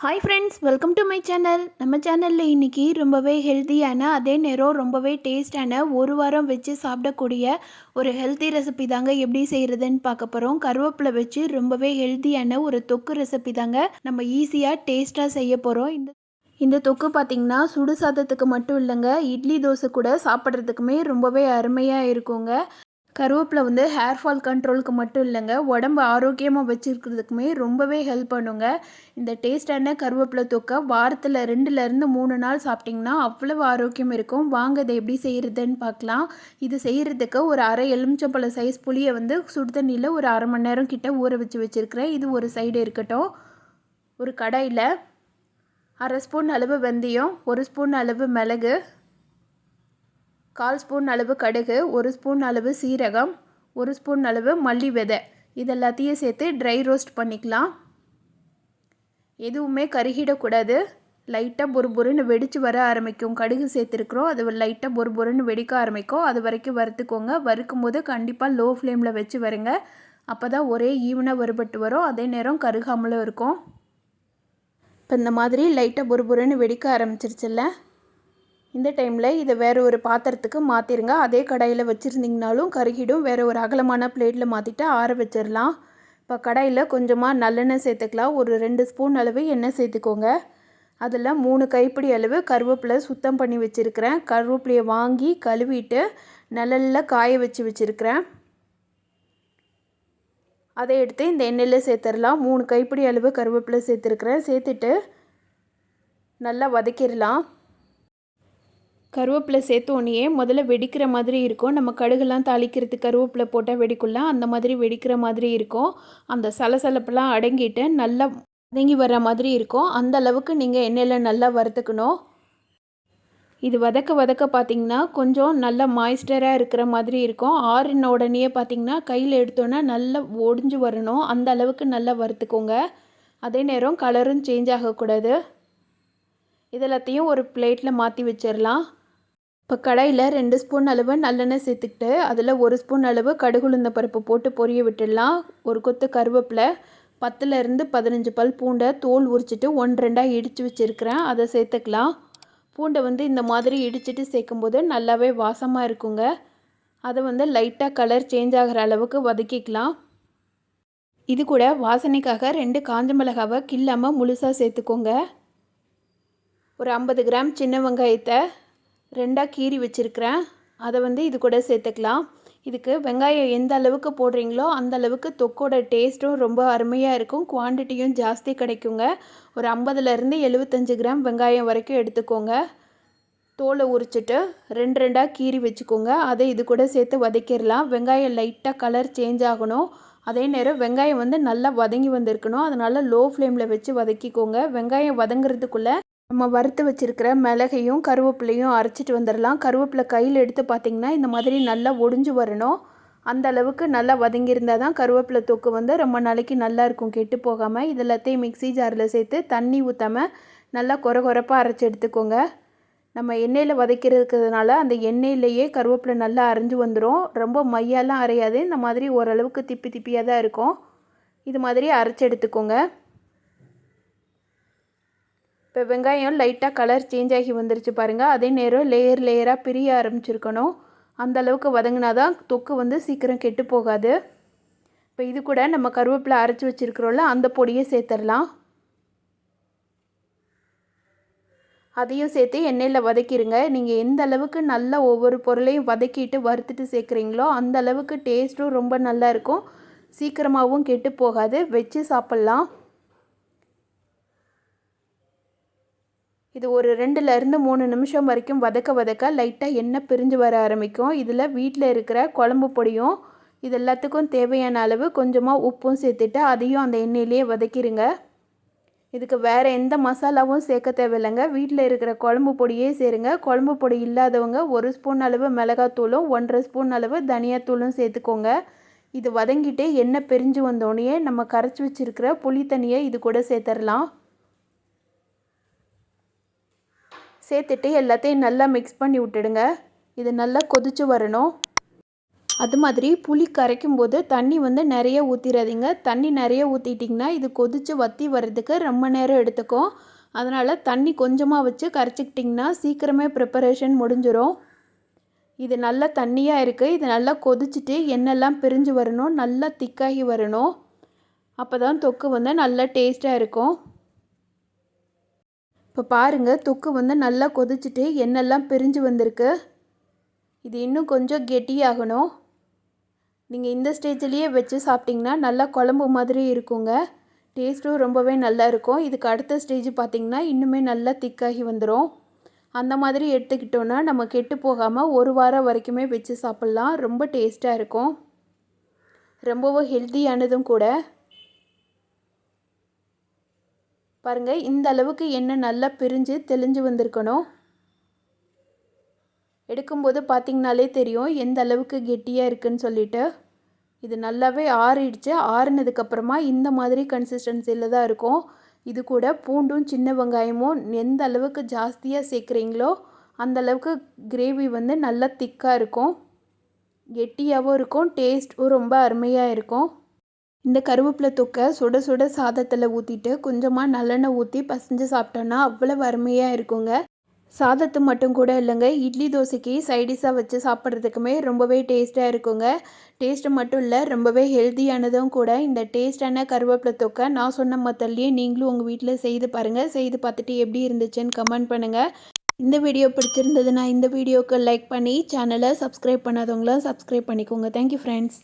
Hi friends welcome to my channel நம்ம சேனலில் இன்றைக்கி ரொம்பவே ஹெல்த்தியான அதே நேரம் ரொம்பவே டேஸ்டான ஒரு வாரம் வச்சு சாப்பிடக்கூடிய ஒரு ஹெல்த்தி ரெசிபி தாங்க எப்படி செய்கிறதுன்னு பார்க்க போகிறோம் கருவேப்பிலை வச்சு ரொம்பவே ஹெல்த்தியான ஒரு தொக்கு ரெசிபி தாங்க நம்ம ஈஸியாக டேஸ்ட்டாக செய்ய போகிறோம் இந்த இந்த தொக்கு பார்த்திங்கன்னா சுடு சாதத்துக்கு மட்டும் இல்லைங்க இட்லி தோசை கூட சாப்பிட்றதுக்குமே ரொம்பவே அருமையாக இருக்குங்க. கருவேப்பிலை வந்து ஹேர் ஃபால் கண்ட்ரோலுக்கு மட்டும் இல்லைங்க. உடம்பு ஆரோக்கியமாக வச்சுருக்கிறதுக்குமே ரொம்பவே ஹெல்ப் பண்ணுங்க. இந்த டேஸ்டான கருவேப்பிலை தொக்கை வாரத்தில் ரெண்டுலேருந்து மூணு நாள் சாப்பிட்டிங்கன்னா அவ்வளவு ஆரோக்கியம் இருக்கும். வாங்க இதை எப்படி செய்கிறதுன்னு பார்க்கலாம். இது செய்கிறதுக்கு ஒரு அரை எலுமிச்சம்பழ சைஸ் புளியை வந்து சுடு தண்ணியில் ஒரு அரை மணி நேரம் கிட்ட ஊற வச்சு வச்சுருக்கிறேன். இது ஒரு சைடு இருக்கட்டும். ஒரு கடாயில் அரை ஸ்பூன் அளவு வெந்தயம் ஒரு ஸ்பூன் அளவு மிளகு கால் ஸ்பூன் அளவு கடுகு ஒரு ஸ்பூன் அளவு சீரகம் ஒரு ஸ்பூன் அளவு மல்லி விதை. இது எல்லாத்தையும் சேர்த்து ட்ரை ரோஸ்ட் பண்ணிக்கலாம். எதுவுமே கருகிடக்கூடாது. லைட்டாக பொறுபொருன்னு வெடித்து வர ஆரம்பிக்கும். கடுகு சேர்த்துருக்குறோம். அது லைட்டாக பொறுபொருன்னு வெடிக்க ஆரம்பிக்கும். அது வரைக்கும் வறுத்துக்கோங்க. வறுக்கும் போது கண்டிப்பாக லோ ஃப்ளேமில் வச்சு வருங்க. அப்போ தான் ஒரே ஈவனாக வறுபட்டு வரும். அதே நேரம் கருகாமலும் இருக்கும். இப்போ இந்த மாதிரி லைட்டாக பொறுபொருன்னு வெடிக்க ஆரம்பிச்சிருச்சுல்ல? இந்த டைமில் இதை வேறு ஒரு பாத்திரத்துக்கு மாற்றிருங்க அதே கடாயில் வச்சுருந்திங்கனாலும் கருகிடும். வேறு ஒரு அகலமான பிளேட்டில் மாற்றிட்டு ஆற வச்சிடலாம் இப்போ கடாயில் கொஞ்சமாக நல்லெண்ணெய் சேர்த்துக்கலாம். ஒரு ரெண்டு ஸ்பூன் அளவு எண்ணெய் சேர்த்துக்கோங்க. அதில் மூணு கைப்பிடி அளவு கருவேப்பிலை சுத்தம் பண்ணி வச்சுருக்கிறேன். கருவேப்பிலையை வாங்கி கழுவிட்டு நிழலில் காய வச்சு வச்சுருக்கிறேன். அதை எடுத்து இந்த எண்ணெயில் சேர்த்துடலாம் மூணு கைப்பிடி அளவு கருவேப்பிலை சேர்த்துருக்குறேன். சேர்த்துட்டு நல்லா வதக்கிடலாம் கருவேப்பிலை சேர்த்தோன்னே முதல்ல வெடிக்கிற மாதிரி இருக்கும். நம்ம கடுகுலாம் தாளிக்கிறதுக்கு கருவேப்பிலை போட்டால் வெடிக்குள்ள அந்த மாதிரி வெடிக்கிற மாதிரி இருக்கும். அந்த சலசலப்பெல்லாம் அடங்கிட்டு நல்லா வதங்கி வர மாதிரி இருக்கும். அந்த அளவுக்கு நீங்கள் எண்ணெயில் நல்லா வறுத்துக்கணும். இது வதக்க வதக்க பார்த்திங்கன்னா கொஞ்சம் நல்லா மாய்ஸ்டராக இருக்கிற மாதிரி இருக்கும். ஆறின உடனே பார்த்திங்கன்னா கையில் எடுத்தோன்னா நல்லா ஒடிஞ்சு வரணும். அந்த அளவுக்கு நல்லா வறுத்துக்கோங்க. அதே நேரம் கலரும் சேஞ்ச் ஆகக்கூடாது. இதெல்லாத்தையும் ஒரு பிளேட்டில் மாற்றி வச்சிடலாம் இப்போ கடாயில் ரெண்டு ஸ்பூன் அளவு நல்லெண்ணெய் சேர்த்துக்கிட்டு அதில் ஒரு ஸ்பூன் அளவு கடுகுளுந்த பருப்பு போட்டு பொரிய விட்டுடலாம். ஒரு கொத்து கருவேப்பிலை பத்துலேருந்து பதினஞ்சு பல் பூண்டை தோல் உரிச்சிட்டு ஒன்று ரெண்டாக இடித்து வச்சுருக்கிறேன். அதை சேர்த்துக்கலாம். பூண்டை வந்து இந்த மாதிரி இடிச்சிட்டு சேர்க்கும்போது நல்லாவே வாசமாக இருக்குங்க. அதை வந்து லைட்டாக கலர் சேஞ்ச் ஆகிற அளவுக்கு வதக்கிக்கலாம். இது கூட வாசனைக்காக ரெண்டு காஞ்ச மிளகாவை கில்லாமல் முழுசாக சேர்த்துக்கோங்க. ஒரு ஐம்பது கிராம் சின்ன வெங்காயத்தை ரெண்டாக கீறி வச்சுருக்கிறேன். அதை வந்து இது கூட சேர்த்துக்கலாம். இதுக்கு வெங்காயம் எந்த அளவுக்கு போடுறீங்களோ அந்த அளவுக்கு தொக்கோட டேஸ்ட்டும் ரொம்ப அருமையாக இருக்கும். குவான்டிட்டியும் ஜாஸ்தி கிடைக்குங்க. ஒரு ஐம்பதுலேருந்து எழுபத்தஞ்சு கிராம் வெங்காயம் வரைக்கும் எடுத்துக்கோங்க. தோலை உரிச்சிட்டு ரெண்டு ரெண்டாக கீறி வச்சுக்கோங்க. அதை இது கூட சேர்த்து வதக்கிடலாம். வெங்காயம் லைட்டாக கலர் சேஞ்ச் ஆகணும். அதே நேரம் வெங்காயம் வந்து நல்லா வதங்கி வந்திருக்கணும். அதனால் லோ ஃப்ளேமில் வச்சு வதக்கிக்கோங்க. வெங்காயம் வதங்குறதுக்குள்ளே நம்ம வறுத்து வச்சுருக்கிற மிளகையும் கருவேப்பிலையும் அரைச்சிட்டு வந்துடலாம். கருவேப்பிலை கையில் எடுத்து பார்த்திங்கன்னா இந்த மாதிரி நல்லா ஒடிஞ்சு வரணும். அந்த அளவுக்கு நல்லா வதங்கியிருந்தால் தான் கருவேப்பிலை தொக்கு வந்து ரொம்ப நாளைக்கு நல்லா இருக்கும். கெட்டு போகாமல் இது எல்லாத்தையும் மிக்சி ஜாரில் சேர்த்து தண்ணி ஊற்றாமல் நல்லா குறை குறைப்பாக அரைச்சி எடுத்துக்கோங்க. நம்ம எண்ணெயில் வதக்கிறதுக்கிறதுனால அந்த எண்ணெயிலேயே கருவேப்பிலை நல்லா அரைஞ்சு வந்துடும் ரொம்ப மையாலாம் அரையாது. இந்த மாதிரி ஓரளவுக்கு திப்பி திப்பியாக தான் இருக்கும். இது மாதிரி அரைச்சி எடுத்துக்கோங்க. இப்போ வெங்காயம் லைட்டாக கலர் சேஞ்ச் ஆகி வந்துருச்சு பாருங்கள் அதே நேரம் லேயர் லேயராக பிரிய ஆரம்பிச்சிருக்கணும். அந்த அளவுக்கு வதங்கினா தான் தொக்கு வந்து சீக்கிரம் கெட்டு போகாது. இப்போ இது கூட நம்ம கருவேப்பிலை அரைச்சி வச்சுருக்குறோம்ல அந்த பொடியை சேர்த்துடலாம். அதையும் சேர்த்து எண்ணெயில் வதக்கிடுங்க நீங்கள் எந்த அளவுக்கு நல்லா ஒவ்வொரு பொருளையும் வதக்கிட்டு வறுத்துட்டு சேர்க்குறீங்களோ அந்த அளவுக்கு டேஸ்ட்டும் ரொம்ப நல்லா இருக்கும். சீக்கிரமாகவும் கெட்டு போகாது. வச்சு சாப்பிட்லாம். இது ஒரு ரெண்டுலேருந்து மூணு நிமிஷம் வரைக்கும் வதக்க வதக்க லைட்டாக எண்ணெய் பிரிஞ்சு வர ஆரம்பிக்கும். இதில் வீட்டில் இருக்கிற குழம்பு பொடியும் இது எல்லாத்துக்கும் தேவையான அளவு கொஞ்சமாக உப்பும் சேர்த்துட்டு அதையும் அந்த எண்ணெயிலேயே வதக்கிடுங்க இதுக்கு வேறு எந்த மசாலாவும் சேர்க்க தேவையில்லைங்க. வீட்டில் இருக்கிற குழம்பு பொடியே சேருங்க. குழம்பு பொடி இல்லாதவங்க ஒரு ஸ்பூன் அளவு மிளகாத்தூளும் ஒன்றரை ஸ்பூன் அளவு தனியாத்தூளும் சேர்த்துக்கோங்க. இது வதங்கிட்டு எண்ணெய் பிரிஞ்சு வந்தோடனே நம்ம கரைச்சி வச்சுருக்கிற புளி தண்ணியை இது கூட சேர்த்துடலாம். சேர்த்துட்டு எல்லாத்தையும் நல்லா மிக்ஸ் பண்ணி விட்டுடுங்க. இது நல்லா கொதித்து வரணும். அது மாதிரி புளி கரைக்கும் போது தண்ணி வந்து நிறைய ஊற்றிடாதீங்க தண்ணி நிறைய ஊற்றிட்டிங்கன்னா இது கொதித்து வற்றி வர்றதுக்கு ரொம்ப நேரம் எடுத்துக்கும். அதனால் தண்ணி கொஞ்சமாக வச்சு கரைச்சிக்கிட்டிங்கன்னா சீக்கிரமே ப்ரிப்பரேஷன் முடிஞ்சிடும் இது நல்லா தண்ணியாக இருக்குது இது நல்லா கொதிச்சுட்டு எண்ணெய்லாம் பிரிஞ்சு வரணும். நல்லா திக்காகி வரணும். அப்போ தான் தொக்கு வந்து நல்லா டேஸ்ட்டாக இருக்கும். இப்போ பாருங்கள் தொக்கு வந்து நல்லா கொதிச்சுட்டு எண்ணெல்லாம் பிரிஞ்சு வந்திருக்கு. இது இன்னும் கொஞ்சம் கெட்டியாகணும். நீங்கள் இந்த ஸ்டேஜ்லேயே வச்சு சாப்பிட்டிங்கன்னா நல்லா குழம்பு மாதிரி இருக்குங்க. டேஸ்ட்டும் ரொம்பவே நல்லா இருக்கும். இதுக்கு அடுத்த ஸ்டேஜ் பார்த்திங்கன்னா இன்னுமே நல்லா திக்காகி வந்துடும் அந்த மாதிரி எடுத்துக்கிட்டோன்னா நம்ம கெட்டு போகாமல் ஒரு வாரம் வரைக்குமே வச்சு சாப்பிட்லாம். ரொம்ப டேஸ்ட்டாக இருக்கும். ரொம்பவும் ஹெல்த்தியானதும் கூட. பாருங்கள் இந்த அளவுக்கு எண்ணெய் நல்லா பிரிஞ்சு தெளிஞ்சு வந்திருக்கணும். எடுக்கும்போது பார்த்திங்கனாலே தெரியும் எந்த அளவுக்கு கெட்டியாக இருக்குதுன்னு சொல்லிட்டு. இது நல்லாவே ஆறிடுச்சு. ஆறினதுக்கப்புறமா இந்த மாதிரி கன்சிஸ்டன்சியில் தான் இருக்கும். இது கூட பூண்டும் சின்ன வெங்காயமும் எந்த அளவுக்கு ஜாஸ்தியாக சேர்க்குறீங்களோ அந்த அளவுக்கு கிரேவி வந்து நல்லா திக்காக இருக்கும். கெட்டியாகவும் இருக்கும் டேஸ்ட்டும் ரொம்ப அருமையாக இருக்கும். இந்த கருவேப்பிலை தொக்கை சுட சுட சாதத்தில் ஊற்றிட்டு கொஞ்சமாக நல்லெண்ணெய் ஊற்றி பசைஞ்சு சாப்பிட்டோன்னா அவ்வளோ அருமையாக இருக்குங்க. சாதத்து மட்டும் கூட இல்லைங்க. இட்லி தோசைக்கு சைடிஷாக வச்சு சாப்பிட்றதுக்குமே ரொம்பவே டேஸ்ட்டாக இருக்குங்க. டேஸ்ட்டு மட்டும் இல்லை ரொம்பவே ஹெல்த்தியானதும் கூட இந்த டேஸ்டான கருவேப்பிலை தொக்கை நான் சொன்ன மத்தல்லையே நீங்களும் உங்கள் வீட்டில் செய்து பாருங்கள் செய்து பார்த்துட்டு எப்படி இருந்துச்சுன்னு கமெண்ட் பண்ணுங்கள் இந்த வீடியோ பிடிச்சிருந்ததுன்னா இந்த வீடியோக்கு லைக் பண்ணி சேனலை சப்ஸ்கிரைப் பண்ணாதவங்களும் சப்ஸ்கிரைப் பண்ணிக்கோங்க. Thank you friends